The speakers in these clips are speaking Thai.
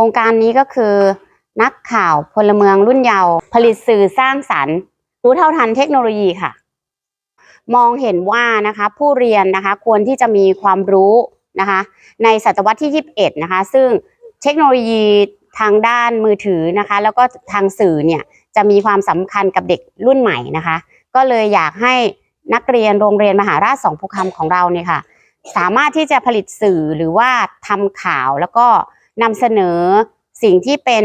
ครงการนี้ก็คือนักข่าวพลเมืองรุ่นเยาว์ผลิตสื่อสร้างสรรค์ รู้เท่าทันเทคโนโลยีค่ะ มองเห็นว่านะคะผู้เรียนนะคะควรที่จะมีความรู้นะคะในศตวรรษที่ 21 นะคะ ซึ่งเทคโนโลยีทางด้านมือถือนะคะ แล้วก็ทางสื่อเนี่ยจะมีความสำคัญกับเด็กรุ่นใหม่นะคะ ก็เลยอยากให้นักเรียนโรงเรียนมหาราชสองภูคำของเราเนี่ยค่ะ สามารถที่จะผลิตสื่อหรือว่าทำข่าวแล้วก็ นำเสนอสิ่งที่เป็น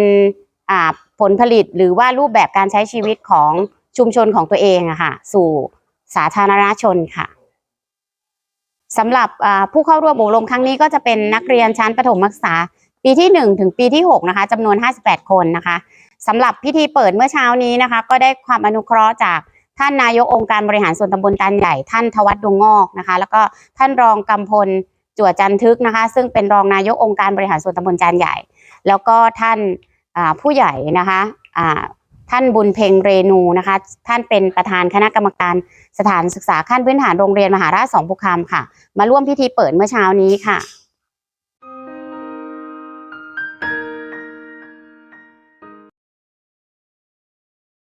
ผลผลิตหรือว่ารูปแบบการใช้ชีวิตของชุมชนของตัวเองอะค่ะ สู่สาธารณชนค่ะสำหรับผู้เข้าร่วมอบรมครั้งนี้ก็จะเป็นนักเรียนชั้นประถมศึกษา ปีที่ 1 ถึงปีที่ 6 นะคะจำนวน 58 คนนะคะสำหรับพิธีเปิดเมื่อเช้านี้นะคะ ก็ได้ความอนุเคราะห์จากท่านนายกองค์การบริหารส่วนตำบลตันใหญ่ ท่านทวัฒน์ดวงงอกนะคะ แล้วก็ท่านรองกำพล จั่วจันทึกนะคะ ซึ่งเป็นรองนายกองค์การบริหารส่วนตำบลจานใหญ่ แล้วก็ท่านผู้ใหญ่นะคะท่านบุญเพ็งเรนูนะคะ ท่านเป็นประธานคณะกรรมการสถานศึกษาขั้นพื้นฐานโรงเรียนมหาราชสองภูคำค่ะ มาร่วมพิธีเปิดเมื่อเช้านี้ค่ะ